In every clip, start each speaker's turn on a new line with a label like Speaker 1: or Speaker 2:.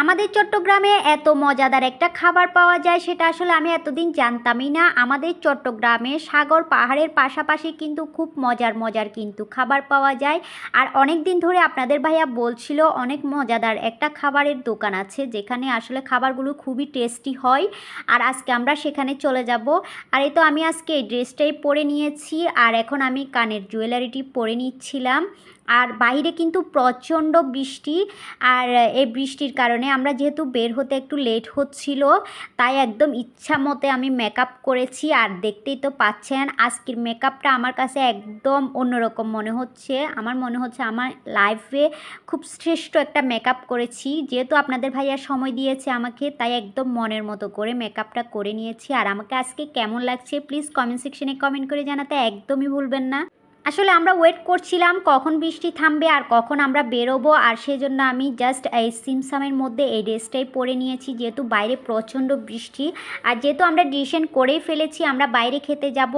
Speaker 1: আমাদের চট্টগ্রামে এত মজাদার একটা খাবার পাওয়া যায়, সেটা আসলে আমি এতদিন জানতামই না। আমাদের চট্টগ্রামে সাগর পাহাড়ের পাশাপাশি কিন্তু খুব মজার মজার কিন্তু খাবার পাওয়া যায়। আর অনেক দিন ধরে আপনাদের ভাইয়া বলছিল, অনেক মজাদার একটা খাবারের দোকান আছে, যেখানে আসলে খাবারগুলো খুবই টেস্টি হয়। আর আজকে আমরা সেখানে চলে যাব। আর এই তো আমি আজকে এই ড্রেসটাই পরে নিয়েছি, আর এখন আমি কানের জুয়েলারিটি পরে নিচ্ছিলাম। আর বাইরে কিন্তু প্রচণ্ড বৃষ্টি, আর এই বৃষ্টির কারণে আমরা যেহেতু বের হতে একটু লেট হচ্ছিল, তাই একদম ইচ্ছা মতে আমি মেকআপ করেছি। আর দেখতেই তো পাচ্ছেন, আজকের মেকআপটা আমার কাছে একদম অন্যরকম মনে হচ্ছে। আমার মনে হচ্ছে আমার লাইফে খুব শ্রেষ্ঠ একটা মেকআপ করেছি। যেহেতু আপনাদের ভাইয়া সময় দিয়েছে আমাকে, তাই একদম মনের মতো করে মেকআপটা করে নিয়েছি। আর আমাকে আজকে কেমন লাগছে প্লিজ কমেন্ট সেকশনে কমেন্ট করে জানাতে একদমই ভুলবেন না। আসলে আমরা ওয়েট করছিলাম কখন বৃষ্টি থামবে আর কখন আমরা বেরোবো, আর সেই জন্য আমি জাস্ট এই সিমসামের মধ্যে এই ড্রেসটাই পরে নিয়েছি। যেহেতু বাইরে প্রচণ্ড বৃষ্টি, আর যেহেতু আমরা ডিসিশন করেই ফেলেছি আমরা বাইরে খেতে যাব,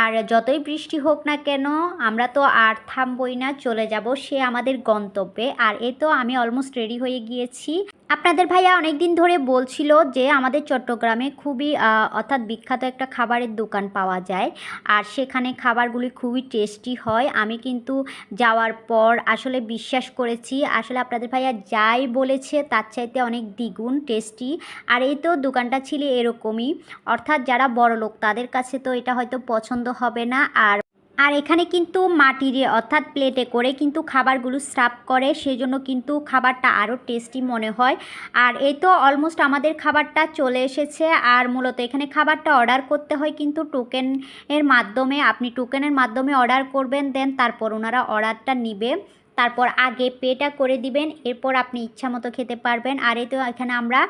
Speaker 1: আর যতই বৃষ্টি হোক না কেন আমরা তো আর থামবই না, চলে যাব সে আমাদের গন্তব্যে। আর এ তো আমি অলমোস্ট রেডি হয়ে গিয়েছি। আপনাদের ভাইয়া অনেক দিন ধরে বলছিল যে আমাদের চট্টগ্রামে খুবই অর্থাৎ বিখ্যাত একটা খাবারের দোকান পাওয়া যায়। আর সেখানে খাবারগুলি খুবই টেস্টি হয়। আমি কিন্তু যাওয়ার পর আসলে বিশ্বাস করেছি, আসলে আপনাদের ভাইয়া যাই বলেছে তার চাইতে অনেক দ্বিগুণ টেস্টি। আর এই তো দোকানটা ছিল এরকমই। অর্থাৎ যারা বড় লোক তাদের কাছে তো এটা হয়তো পছন্দ হবে না। আর আর এখানে কিন্তু মাটির অর্থাৎ প্লেটে করে কিন্তু খাবারগুলো সার্ভ করে, সেজন্য কিন্তু খাবারটা আরও টেস্টি মনে হয়। আর এই তো অলমোস্ট আমাদের খাবারটা চলে এসেছে। আর মূলত এখানে খাবারটা অর্ডার করতে হয় কিন্তু টোকেন এর মাধ্যমে। আপনি টোকেনের মাধ্যমে অর্ডার করবেন দেন তারপর ওনারা অর্ডারটা নিবে। তারপর আগে পেটা করে দিবেন, এরপর আপনি ইচ্ছা মতো খেতে পারবেন। আর এই তো এখানে আমরা,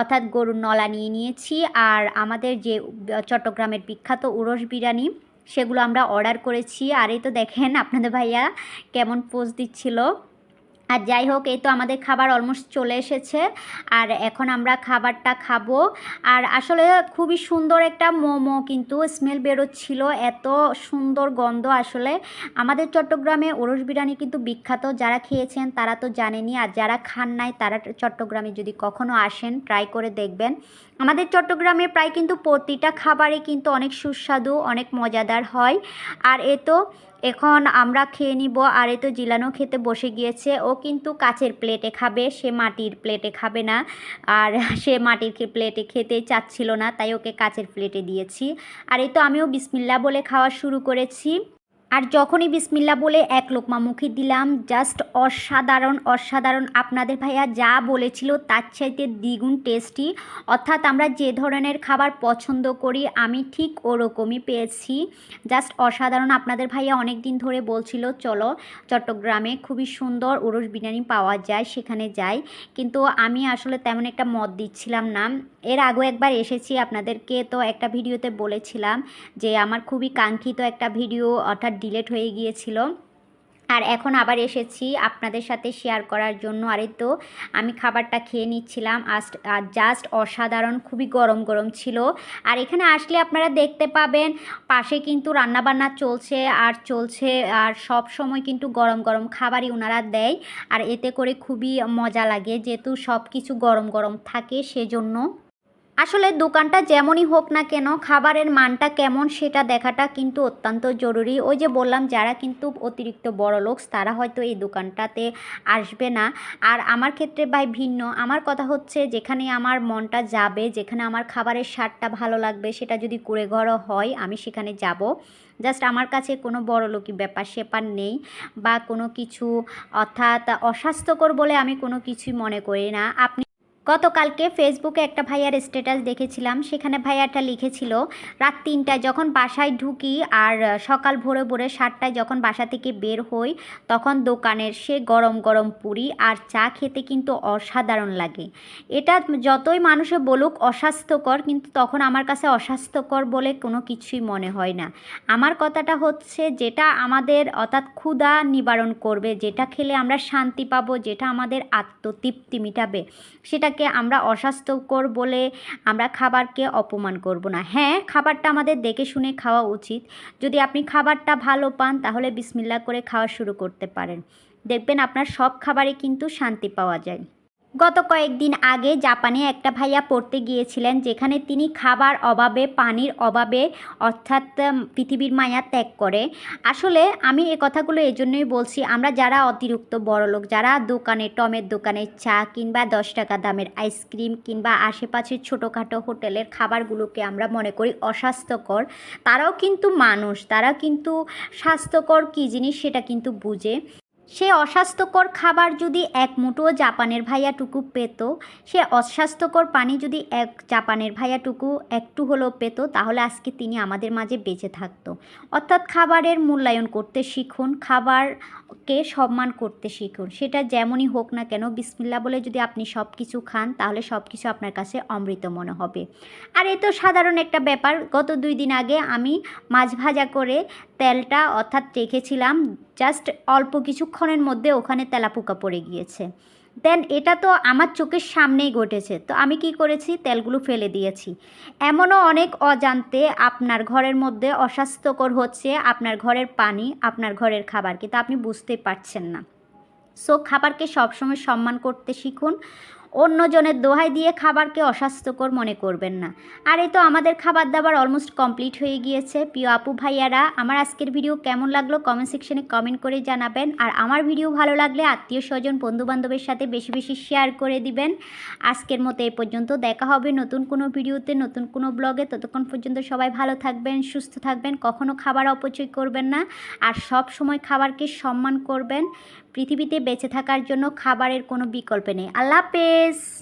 Speaker 1: অর্থাৎ গরুর নলা নিয়ে নিয়েছি। আর আমাদের যে, চট্টগ্রামের বিখ্যাত উরস বিরিয়ানি সেগুলো আমরা অর্ডার করেছি। আর এই তো দেখেন আপনাদের ভাইয়া কেমন পোজ দিচ্ছিল। আর যাই হোক, এই তো আমাদের খাবার অলমোস্ট চলে এসেছে। আর এখন আমরা খাবারটা খাব। আর আসলে খুবই সুন্দর একটা মোমো কিন্তু স্মেল বেরোচ্ছিল। এত সুন্দর গন্ধ আসলে। আমাদের চট্টগ্রামে ওরস বিরিয়ানি কিন্তু বিখ্যাত। যারা খেয়েছেন তারা তো জানেনি আর যারা খান নাই, তারা চট্টগ্রামে যদি কখনো আসেন ট্রাই করে দেখবেন। আমাদের চট্টগ্রামে প্রায় কিন্তু প্রতিটা খাবারে কিন্তু অনেক সুস্বাদু, অনেক মজাদার হয়। আর এ তো এখন আমরা খেয়ে নিব। আর এ তো জিলানো খেতে বসে গিয়েছে। ও কিন্তু কাচের প্লেটে খাবে, সে মাটির প্লেটে খাবে না। আর সে মাটির প্লেটে খেতে চাচ্ছিল না, তাই ওকে কাচের প্লেটে দিয়েছি। আর এই তো আমিও বিসমিল্লা বলে খাওয়া শুরু করেছি। আর যখনই বিসমিল্লা বলে এক লোকমা মুখে দিলাম জাস্ট অসাধারণ অসাধারণ। আপনাদের ভাইয়া যা বলেছিল তার চাইতে দ্বিগুণ টেস্টি অর্থাৎ আমরা যে ধরনের খাবার পছন্দ করি, আমি ঠিক ওরকমই পেয়েছি। জাস্ট অসাধারণ। আপনাদের ভাইয়া অনেক দিন ধরে বলছিল, চলো চট্টগ্রামে খুবই সুন্দর ওরস বিরিয়ানি পাওয়া যায়, সেখানে যাই। কিন্তু আমি আসলে তেমন একটা মত দিচ্ছিলাম না। এর আগেও একবার এসেছি আপনাদেরকে, তো একটা ভিডিওতে বলেছিলাম যে আমার খুবই কাঙ্ক্ষিত একটা ভিডিও অর্থাৎ ডিলেট হয়ে গিয়েছিল। আর এখন আবার এসেছি আপনাদের সাথে শেয়ার করার জন্য। আর তো আমি খাবারটা খেয়ে নিচ্ছিলাম। আর জাস্ট অসাধারণ, খুবই গরম গরম ছিল। আর এখানে আসলে আপনারা দেখতে পাবেন, পাশে কিন্তু রান্নাবান্না চলছে, আর চলছে, আর সব সময় কিন্তু গরম গরম খাবারই ওনারা দেয়। আর এতে করে খুবই মজা লাগে, যেহেতু সব কিছু গরম গরম থাকে সেজন্য। আসলে দোকানটা যেমনই হোক না কেন, খাবারের মানটা কেমন সেটা দেখাটা কিন্তু অত্যন্ত জরুরি। ওই যে বললাম, যারা কিন্তু অতিরিক্ত বড় লোক, তারা হয়তো এই দোকানটাতে আসবে না। আর আমার ক্ষেত্রে ভাই ভিন্ন। আমার কথা হচ্ছে, যেখানে আমার মনটা যাবে, যেখানে আমার খাবারের স্বাদটা ভালো লাগবে, সেটা যদি কুড়ে ঘরও হয়, আমি সেখানে যাব। জাস্ট আমার কাছে কোনো বড় লোকই ব্যাপার সেপার নেই বা কোনো কিছু অর্থাৎ অস্বাস্থ্যকর বলে আমি কোনো কিছুই মনে করি না। আপনি গতকালকে ফেসবুকে একটা ভাইয়ার স্ট্যাটাস দেখেছিলাম, সেখানে ভাইয়াটা লিখেছিল, রাত তিনটায় যখন বাসায় ঢুকি আর সকাল ভোরে ভোরে সাতটায় যখন বাসা থেকে বের হই, তখন দোকানের সে গরম গরম পুরি আর চা খেতে কিন্তু অসাধারণ লাগে। এটা যতই মানুষে বলুক অস্বাস্থ্যকর, কিন্তু তখন আমার কাছে অস্বাস্থ্যকর বলে কোনো কিছুই মনে হয় না। আমার কথাটা হচ্ছে যেটা আমাদের অর্থাৎ ক্ষুধা নিবারণ করবে, যেটা খেলে আমরা শান্তি পাবো, যেটা আমাদের আত্মতৃপ্তি মিটাবে সেটাকে আমরা অস্বাস্থ্যকর বলে আমরা খাবারকে অপমান করব না। হ্যাঁ খাবারটা আমাদের দেখে শুনে খাওয়া উচিত। যদি আপনি খাবারটা ভালো পান, তাহলে বিসমিল্লা করে খাওয়া শুরু করতে পারেন। দেখবেন আপনার সব খাবারে কিন্তু শান্তি পাওয়া যায়। গত কয়েকদিন আগে জাপানে একটা ভাইয়া পড়তে গিয়েছিলেন যেখানে তিনি খাবার অভাবে, পানির অভাবে, অর্থাৎ পৃথিবীর মায়া ত্যাগ করে। আসলে আমি এ কথাগুলো এই জন্যই বলছি, আমরা যারা অতিরিক্ত বড়লোক, যারা দোকানে, টমের দোকানে চা কিংবা দশ টাকা দামের আইসক্রিম কিংবা আশেপাশের ছোটোখাটো হোটেলের খাবারগুলোকে আমরা মনে করি অস্বাস্থ্যকর, তারাও কিন্তু মানুষ তারা কিন্তু স্বাস্থ্যকর কী জিনিস সেটা কিন্তু বুঝে। সে অস্বাস্থ্যকর খাবার যদি এক মুঠো জাপানের ভাইয়াটুকু পেত, সে অস্বাস্থ্যকর পানি যদি এক জাপানের ভাইয়াটুকু একটু হলেও পেত, তাহলে আজকে তিনি আমাদের মাঝে বেঁচে থাকতো। অর্থাৎ খাবারের মূল্যায়ন করতে শিখুন। খাবারকে সম্মান করতে শিখুন। সেটা যেমনই হোক না কেন বিসমিল্লা বলে যদি আপনি সব কিছু খান, তাহলে সব কিছু আপনার কাছে অমৃত মনে হবে। আর এ তো সাধারণ একটা ব্যাপার। গত দুই দিন আগে আমি মাছ ভাজা করে তেলটা অর্থাৎ রেখেছিলাম, জাস্ট অল্প কিছুক্ষণের মধ্যে ওখানে তেলাপোকা পড়ে গিয়েছে। দেন এটা তো আমার চোখের সামনেই ঘটেছে। তো আমি কি করেছি? তেলগুলো ফেলে দিয়েছি। এমনও অনেক অজান্তে আপনার ঘরের মধ্যে অস্বাস্থ্যকর হচ্ছে আপনার ঘরের পানি, আপনার ঘরের খাবার। কিন্তু আপনি বুঝতে পারছেন না। সো খাবারকে সবসময় সম্মান করতে শিখুন। অন্যজনের দোহাই দিয়ে খাবারকে অস্বাস্থ্যকর মনে করবেন না। আর এই তো আমাদের খাবার দাবার অলমোস্ট কমপ্লিট হয়ে গিয়েছে। প্রিয় আপু ভাইয়ারা, আমার আজকের ভিডিও কেমন লাগল কমেন্ট সেকশনে কমেন্ট করে জানাবেন। আর আমার ভিডিও ভালো লাগলে আত্মীয় স্বজন, বন্ধুবান্ধবের সাথে বেশি বেশি শেয়ার করে দিবেন। আজকের মতো এই পর্যন্ত দেখা হবে নতুন কোনো ভিডিওতে নতুন কোনো ব্লগে ততক্ষণ পর্যন্ত সবাই ভালো থাকবেন, সুস্থ থাকবেন, কখনো খাবার অপচয় করবেন না। আর সব সময় খাবারকে সম্মান করবেন। পৃথিবীতে বেঁচে থাকার জন্য খাবারের কোনো বিকল্প নেই। আল্লাহ হাফেজ।